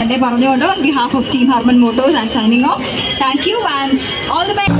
എന്നെ പറഞ്ഞുകൊണ്ട് on behalf of team Harmon motors and signing off thank you and all the best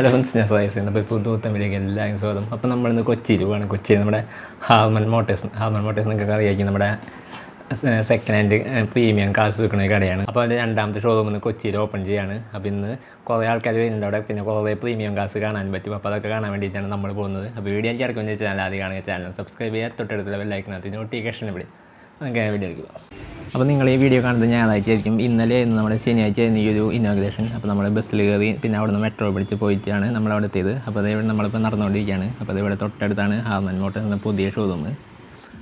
hello സയസ് അപ്പോൾ ഇപ്പോൾ തമ്മിലേക്ക് എല്ലാവരും സ്വാഗതം അപ്പോൾ നമ്മളിന്ന് കൊച്ചിയിൽ പോവാണ് കൊച്ചിയിൽ നമ്മുടെ ഹാർമൺ മോട്ടേഴ്സ് ഹാർമൺ മോട്ടേഴ്സ് നിങ്ങൾക്ക് അറിയായിരിക്കും നമ്മുടെ സെക്കൻഡ് ഹാൻഡ് പ്രീമിയം കാസ് വിൽക്കുന്ന കടയാണ്. അപ്പോൾ അതിന്റെ രണ്ടാമത്തെ ഷോറൂം ഇന്ന് കൊച്ചിയിൽ ഓപ്പൺ ചെയ്യാണ്. അപ്പോൾ ഇന്ന് കുറേ ആൾക്കാർ വരുന്നുണ്ട് അവിടെ. പിന്നെ കുറേ പ്രീമിയം കാസ് കാണാൻ പറ്റും. അപ്പോൾ അതൊക്കെ കാണാൻ വേണ്ടിയിട്ടാണ് നമ്മൾ പോകുന്നത്. അപ്പോൾ വീഡിയോ എനിക്ക് ഇറക്കുമെന്ന് വെച്ചാൽ ആദ്യം കാണുക. ചാനൽ സബ്സ്ക്രൈബ് ചെയ്യുക. തൊട്ടടുത്തുള്ള ബെല്ലൈക്കിനകത്ത് നോട്ടിഫിക്കേഷൻ ഇവിടെ നമുക്ക് വീഡിയോ എടുക്കുക അപ്പോൾ നിങ്ങൾ ഈ വീഡിയോ കാണുന്നത് ഞായറാഴ്ചയായിരിക്കും. ഇന്നലെ ആയിരുന്നു നമ്മുടെ ശനിയാഴ്ച ആയിരുന്നു ഈ ഒരു ഇനോഗ്രേഷൻ അപ്പോൾ നമ്മൾ ബസ്സിൽ കയറി പിന്നെ അവിടെ നിന്ന് മെട്രോ പിടിച്ച് പോയിട്ടാണ് നമ്മൾ അവിടെ എത്തിയത് അപ്പോൾ അതേപോലെ നമ്മളിപ്പോൾ നടന്നുകൊണ്ടിരിക്കുകയാണ്. അപ്പോൾ അതിവിടെ തൊട്ടടുത്താണ് ഹാർമൻ മോട്ടോഴ്സ് എന്ന പുതിയ ഷോറൂം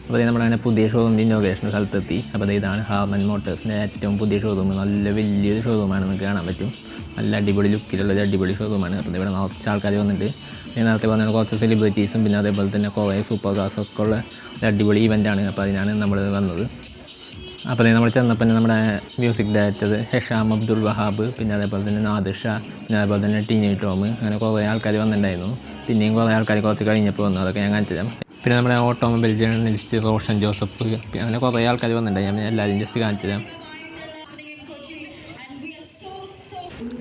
അപ്പോൾ നമ്മൾ അങ്ങനെ പുതിയ ഷോറൂമിന്റെ ഇനോഗ്രേഷൻ സ്ഥലത്തെത്തി. അപ്പോൾ ഇതാണ് ഹാർമൻ മോട്ടേഴ്സിന്റെ ഏറ്റവും പുതിയ ഷോറൂം നല്ല വലിയൊരു ഷോറൂമാണ് നിങ്ങൾക്ക് കാണാൻ പറ്റും. നല്ല അടിപൊളി ലുക്കിലുള്ള ഒരു അടിപൊളി ഷോറൂമാണ് അപ്പോൾ ഇവിടെ കുറച്ച് ആൾക്കാർ വന്നിട്ട്. ഞാൻ നേരത്തെ പറഞ്ഞ കുറച്ച് സെലിബ്രിറ്റീസും പിന്നെ അതേപോലെ തന്നെ കുറേ സൂപ്പർ ഒക്കെ ഉള്ള ഒരു അടിപൊളി ഇവന്റാണ് അപ്പോൾ അതിനാണ് നമ്മൾ വന്നത്. അപ്പോൾ നമ്മൾ ചെന്നപ്പോൾ നമ്മുടെ മ്യൂസിക് ഡയറക്ടർ ഹെഷാം അബ്ദുൾ വഹാബ് പിന്നെ അതേപോലെ തന്നെ നാദിഷ പിന്നെ അതേപോലെ തന്നെ ടീനി ടോം അങ്ങനെ കുറേ ആൾക്കാർ വന്നിട്ടുണ്ടായിരുന്നു. പിന്നെയും കുറേ ആൾക്കാർ കുറച്ച് കഴിഞ്ഞപ്പോൾ വന്നു. അതൊക്കെ ഞാൻ കാണിച്ചു പിന്നെ നമ്മുടെ ഓട്ടോമൊബൈൽ ജേർണലിസ്റ്റ് റോഷൻ ജോസഫ് അങ്ങനെ കുറേ ആൾക്കാർ വന്നിട്ടുണ്ട്. ഞാൻ എല്ലാവരും ജസ്റ്റ് കാണിച്ചു തരാം.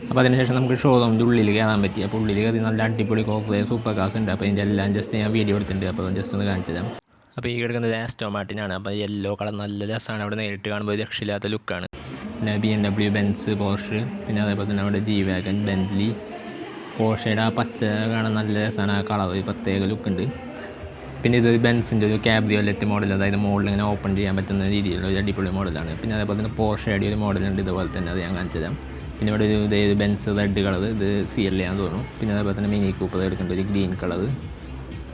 അപ്പോൾ അതിനുശേഷം നമുക്ക് ഷോറൂമിന്റെ ഉള്ളിൽ കയറാൻ പറ്റി. അപ്പോൾ ഉള്ളിൽ കയറി നല്ല അടിപൊളി കുറേ സൂപ്പർ കാസ് ഉണ്ട്. അപ്പോൾ ഇതിന്റെ എല്ലാം ജസ്റ്റ് ഞാൻ വീഡിയോ എടുത്തിട്ടുണ്ട്. അപ്പോൾ ജസ്റ്റ് ഒന്ന് കാണിച്ചു തരാം. അപ്പോൾ ഈ കിടക്കുന്നത് ആസ്റ്റോ മാർട്ടിനാണ് അപ്പോൾ യെല്ലോ കളർ നല്ല രസമാണ് അവിടെ നേരിട്ട് കാണുമ്പോൾ രക്ഷയില്ലാത്ത ലുക്കാണ് പിന്നെ B M W Benz Porsche പിന്നെ അതേപോലെ തന്നെ അവിടെ ജി വാഗൻ ബെൻസ്ലി പോർഷയുടെ ആ പച്ച കാണാൻ നല്ല രസമാണ് ആ കളർ പ്രത്യേക ലുക്കുണ്ട് പിന്നെ ഇതൊരു ബെൻസിന്റെ ഒരു ക്യാബ്രിയോലെറ്റ് മോഡൽ അതായത് മോഡൽ ഇങ്ങനെ ഓപ്പൺ ചെയ്യാൻ പറ്റുന്ന രീതിയിലുള്ള ഒരു അടിപൊളി മോഡലാണ് പിന്നെ അതേപോലെ തന്നെ പോർഷയുടെ ഒരു മോഡലുണ്ട് ഇതുപോലെ തന്നെ അത് ഞാൻ കാണിച്ചു തരാം. പിന്നെ ഇവിടെ ഒരു ഇതേ ബെൻസ് റെഡ് കളർ ഇത് സി എൽ ആണെന്ന് തോന്നുന്നു. പിന്നെ അതേപോലെ തന്നെ മിനി കൂപ്പർ എടുക്കേണ്ട ഒരു ഗ്രീൻ കളർ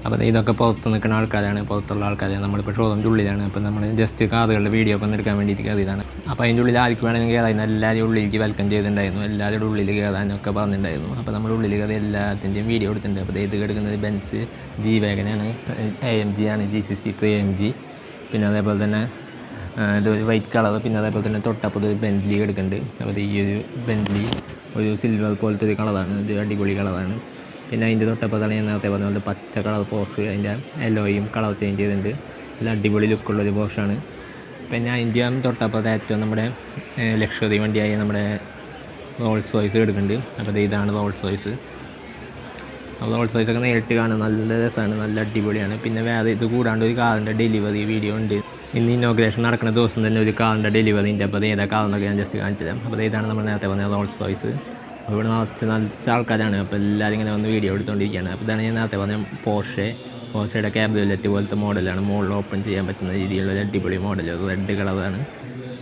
അപ്പോൾ ഇതൊക്കെ പുറത്ത് നിൽക്കുന്ന ആൾക്കാരാണ് പുറത്തുള്ള ആൾക്കാരാണ് നമ്മളിപ്പോൾ ഷോറൂമിന്റെ ഉള്ളിലാണ്. അപ്പോൾ നമ്മൾ ജസ്റ്റ് കാറുകളുടെ വീഡിയോ ഒക്കെ എടുക്കാൻ വേണ്ടിയിട്ട് കയറിയതാണ് അപ്പോൾ അതിന്റെ ഉള്ളിൽ ആർക്ക് വേണമെങ്കിൽ കയറായിരുന്നു എല്ലാവരും ഉള്ളിലേക്ക് വെൽക്കം ചെയ്തിട്ടുണ്ടായിരുന്നു. എല്ലാവരുടെ ഉള്ളിൽ കയറാനൊക്കെ പറഞ്ഞിട്ടുണ്ടായിരുന്നു. അപ്പോൾ നമ്മൾ ഉള്ളിൽ കയറി എല്ലാത്തിന്റെയും വീഡിയോ എടുത്തിട്ടുണ്ട് അപ്പോൾ ഇത് കിടക്കുന്നത് ബെൻസ് ജി വാഗനാണ് എ എം ജി ആണ് G sixty three M G പിന്നെ അതേപോലെ തന്നെ ഇതൊരു വൈറ്റ് കളർ പിന്നെ അതേപോലെ തന്നെ തൊട്ടപ്പുറത്ത് ഒരു ബെൻലി എടുക്കുന്നുണ്ട് അപ്പോൾ ഈ ഒരു ബെൻലി ഒരു സിൽവർ പോലത്തെ ഒരു കളറാണ് ഇത് അടിപൊളി കളറാണ് പിന്നെ അതിന്റെ തൊട്ടപ്പുറത്താണ് ഞാൻ നേരത്തെ പറഞ്ഞ പോലെ പച്ച കളർ പോർച്ച് അതിന്റെ എല്ലോയും കളർ ചേഞ്ച് ചെയ്തിട്ടുണ്ട്. നല്ല അടിപൊളി ലുക്കുള്ളൊരു പോർച്ചാണ് പിന്നെ അതിന്റെ തൊട്ടപ്പോൾ ഏറ്റവും നമ്മുടെ ലക്ഷറി വണ്ടിയായ നമ്മുടെ റോൾസ് റോയ്സ് എടുക്കുന്നുണ്ട്. അപ്പോൾ ഇതാണ് റോൾസ് റോയ്സ് അപ്പോൾ റോൾസ് റോയ്സ് ഒക്കെ നേരിട്ട് കാണാൻ നല്ല രസമാണ് നല്ല അടിപൊളിയാണ്. പിന്നെ വേറെ ഇത് കൂടാണ്ട് ഒരു കാറിന്റെ ഡെലിവറി വീഡിയോ ഉണ്ട്. ഇന്ന് ഇന്നോഗ്രേഷൻ നടക്കുന്ന ദിവസം തന്നെ ഒരു കാറിന്റെ ഡെലിവറി ഉണ്ട്. അപ്പോൾ ഏതാ കാറിനൊക്കെ ഞാൻ ജസ്റ്റ് കാണിച്ചു തരാം. അപ്പോൾ ഇതാണ് നമ്മൾ നേരത്തെ പറഞ്ഞ റോൾസ് റോയ്സ് അപ്പോൾ ഇവിടെ നിറച്ച് നിറച്ച ആൾക്കാരാണ്. അപ്പോൾ എല്ലാവരും ഇങ്ങനെ വന്ന് വീഡിയോ എടുത്തുകൊണ്ടിരിക്കുകയാണ് അപ്പോൾ ഇതാണ് ഞാൻ നേരത്തെ പറഞ്ഞ പോർഷെ പോർഷയുടെ ക്യാബ്രിയോലെറ്റ് പോലത്തെ മോഡലാണ്. മുകളിൽ ഓപ്പൺ ചെയ്യാൻ പറ്റുന്ന രീതിയിലുള്ള അടിപൊളി മോഡൽ റെഡ് കളറാണ്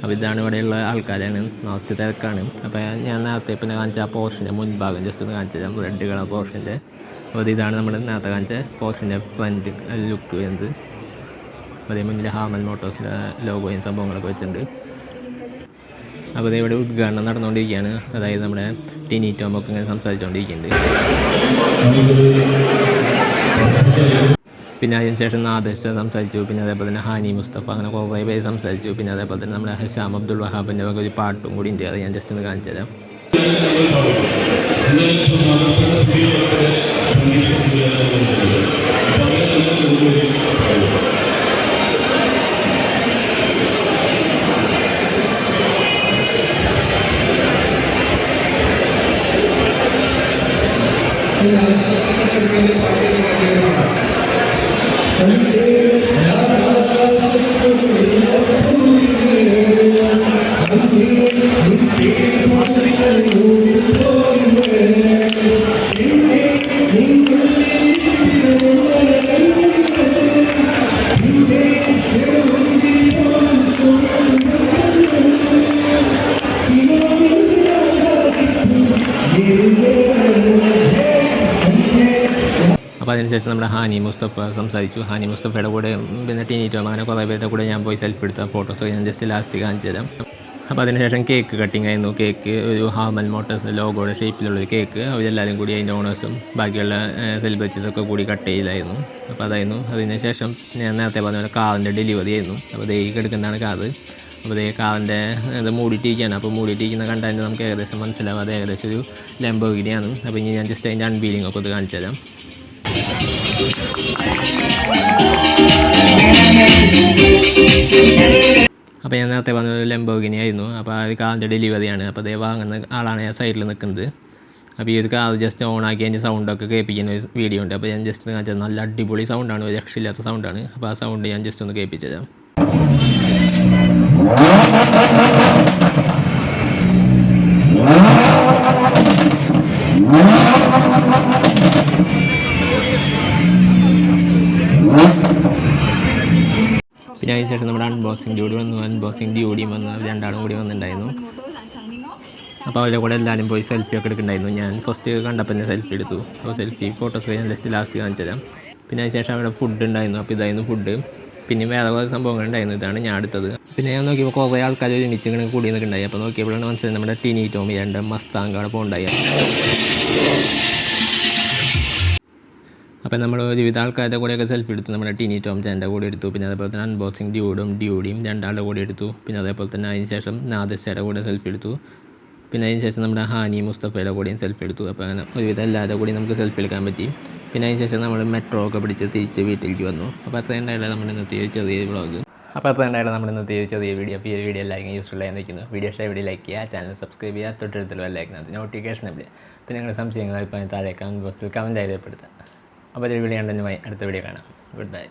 അപ്പോൾ ഇതാണ് ഇവിടെയുള്ള ആൾക്കാരാണ്. നിറച്ച് തിരക്കാണ് അപ്പോൾ ഞാൻ നേരത്തെ പിന്നെ കാണിച്ച ആ പോർഷന്റെ മുൻഭാഗം ജസ്റ്റ് ഒന്ന് കാണിച്ചത് റെഡ് കളർ പോർഷന്റെ അപ്പോൾ ഇതാണ് നമ്മൾ നേരത്തെ കാണിച്ച പോർഷന്റെ ഫ്രണ്ട് ലുക്ക് വരുന്നത്. അതേ മുന്നിൽ ഹാമൻ മോട്ടോഴ്സിന്റെ ലോഗോയും സംഭവങ്ങളൊക്കെ വെച്ചിട്ടുണ്ട്. അപ്പോൾ ദേ ഇവിടെ ഉദ്ഘാടനം നടന്നുകൊണ്ടിരിക്കുകയാണ്. അതായത് നമ്മുടെ ടിനി ടോമൊക്കെ ഇങ്ങനെ സംസാരിച്ചുകൊണ്ടിരിക്കുന്നുണ്ട്. പിന്നെ അതിന് ശേഷം നാദേശ സംസാരിച്ചു. പിന്നെ അതേപോലെ തന്നെ ഹാനി മുസ്തഫ അങ്ങനെ കുറേ പേര് സംസാരിച്ചു. പിന്നെ അതേപോലെ തന്നെ നമ്മുടെ ഹസാം അബ്ദുൾ വഹാബിന്റെ വക ഒരു പാട്ടും കൂടി ഉണ്ട്. അത് ഞാൻ ജസ്റ്റ് ഒന്ന് കാണിച്ചു തരാം. അതിനുശേഷം നമ്മുടെ ഹാനി മുസ്തഫ സംസാരിച്ചു. ഹാനി മുസ്തഫയുടെ കൂടെ പിന്നെ ടീനീറ്റോ അങ്ങനെ കുറേ പേരുടെ കൂടെ ഞാൻ പോയി സെൽഫി എടുത്ത ഫോട്ടോസ് ഞാൻ ജസ്റ്റ് ലാസ്റ്റ് കാണിച്ചു തരാം. അപ്പോൾ അതിനുശേഷം കേക്ക് കട്ടിങ് ആയിരുന്നു. കേക്ക് ഒരു ഹാമൽ മോട്ടോഴ്സിന്റെ ലോഗോയുടെ ഷേപ്പിലുള്ളൊരു കേക്ക് അവരെല്ലാവരും കൂടി അതിന്റെ ഓണേഴ്സും ബാക്കിയുള്ള സെലിബ്രിറ്റീസൊക്കെ കൂടി കട്ട് ചെയ്തായിരുന്നു. അപ്പോൾ അതായിരുന്നു. അതിനുശേഷം ഞാൻ നേരത്തെ പറഞ്ഞ പോലെ കാറിന്റെ ഡെലിവറി ആയിരുന്നു. അപ്പോൾ ദേ എടുക്കുന്നതാണ് കാറ്. അപ്പോൾ ദേ കാറിന്റെ ഇത് മൂടിയിട്ടിരിക്കുകയാണ്. അപ്പോൾ മൂടിയിട്ടിരിക്കുന്ന കണ്ടതിന് നമുക്ക് ഏകദേശം മനസ്സിലാവും. അത് ഏകദേശം ഒരു ലംബോഗിരിയാണ് അപ്പോൾ ഇനി ഞാൻ ജസ്റ്റ് അതിന്റെ അൺബീലിംഗ് ഒക്കെ ഒന്ന് കാണിച്ചു തരാം. അപ്പോൾ ഞാൻ നേരത്തെ പറഞ്ഞത് ലംബോഗിനി ആയിരുന്നു. അപ്പോൾ അത് കാറിന്റെ ഡെലിവറിയാണ് അപ്പോൾ അതേ വാങ്ങുന്ന ആളാണ് ഞാൻ സൈഡിൽ നിൽക്കുന്നത് അപ്പോൾ ഈ ഒരു കാർ ജസ്റ്റ് ഓൺ ആക്കി അതിന്റെ സൗണ്ടൊക്കെ കേൾപ്പിക്കുന്ന ഒരു വീഡിയോ ഉണ്ട്. അപ്പോൾ ഞാൻ ജസ്റ്റ് കാണിച്ചത് നല്ല അടിപൊളി സൗണ്ടാണ് ഒരു രക്ഷയില്ലാത്ത സൗണ്ടാണ് അപ്പോൾ ആ സൗണ്ട് ഞാൻ ജസ്റ്റ് ഒന്ന് കേൾപ്പിച്ചു തരാം വന്നു ഡ്യൂടി വന്നു. അൺബോക്സിംഗ് ഡ്യൂഡിയും വന്നു. രണ്ടാളും കൂടി വന്നിട്ടുണ്ടായിരുന്നു. അപ്പോൾ അവരുടെ കൂടെ എല്ലാവരും പോയി സെൽഫി ഒക്കെ എടുക്കുന്നുണ്ടായിരുന്നു. ഞാൻ ഫസ്റ്റ് കണ്ടപ്പോൾ തന്നെ സെൽഫി എടുത്തു. അപ്പോൾ സെൽഫി ഫോട്ടോസ് ഞാൻ ജസ്റ്റ് ലാസ്റ്റ് കാണിച്ചു തരാം. പിന്നെ അതിനുശേഷം അവിടെ ഫുഡ് ഉണ്ടായിരുന്നു. അപ്പോൾ ഇതായിരുന്നു ഫുഡ് പിന്നെ വേറെ കുറേ സംഭവങ്ങൾ ഉണ്ടായിരുന്നു. ഇതാണ് ഞാൻ അടുത്തത് പിന്നെ ഞാൻ നോക്കിയപ്പോൾ കുറേ ആൾക്കാർ ഒരുമിച്ച് ഇങ്ങനെ കൂടി നിൽക്കുന്നുണ്ടായി. അപ്പോൾ നോക്കിയപ്പോഴാണ് മനസ്സിലായി നമ്മുടെ ടിനി ടോമി രണ്ട് മസ്താങ്ക് അവിടെ പോകുണ്ടായി. അപ്പോൾ നമ്മൾ വിവിധ ആൾക്കാരുടെ കൂടെയൊക്കെ സെൽഫി എടുത്തു. നമ്മുടെ ടിനി ടോം ചേന്റെ കൂടെ എടുത്തു. പിന്നെ അതേപോലെ തന്നെ അൺബോക്സിങ് ഡ്യൂഡും ഡ്യൂഡിയും രണ്ടാളുടെ കൂടെ എടുത്തു. പിന്നെ അതേപോലെ തന്നെ അതിന് ശേഷം നാദശയുടെ കൂടെ സെൽഫി എടുത്തു. പിന്നെ അതിന് ശേഷം നമ്മുടെ ഹാനി മുസ്തഫയുടെ കൂടെയും സെൽഫി എടുത്തു. അപ്പോൾ അങ്ങനെ ഒരുവിധം എല്ലാവരുടെ കൂടെയും നമുക്ക് സെൽഫി എടുക്കാൻ പറ്റി. പിന്നെ അതിന് ശേഷം നമ്മൾ മെട്രോ ഒക്കെ പിടിച്ച് തിരിച്ച് വീട്ടിലേക്ക് വന്നു. അപ്പോൾ അത്ര ഉണ്ടായില്ല നമ്മുടെ ഇന്നത്തെ ഒരു ചെറിയ വ്ളോഗ് അപ്പോൾ അത്ര ഉണ്ടായില്ല നമ്മുടെ ഇന്നത്തെ ഒരു ചെറിയ വീഡിയോ അപ്പോൾ ഈ വീഡിയോ എല്ലാവർക്കും യൂസ്ഫുൾ ആയി നിൽക്കുന്നു വീഡിയോ ഷെയർ വീഡിയോ ലൈക്ക് ചെയ്യുക ചാനൽ സബ്സ്ക്രൈബ് ചെയ്യുക തൊട്ടടുത്തുള്ള ലൈക്കിനകത്ത് നോട്ടിഫിക്കേഷൻ ഇല്ല പിന്നെ നിങ്ങളുടെ സംശയങ്ങൾ ഇപ്പോൾ താഴെ കമന്റ് ബോക്സിൽ കമന്റ് രേഖപ്പെടുത്തുക. അപ്പോൾ ഒരു വീഡിയോ കണ്ടു അടുത്ത വീഡിയോ കാണാം. Good bye.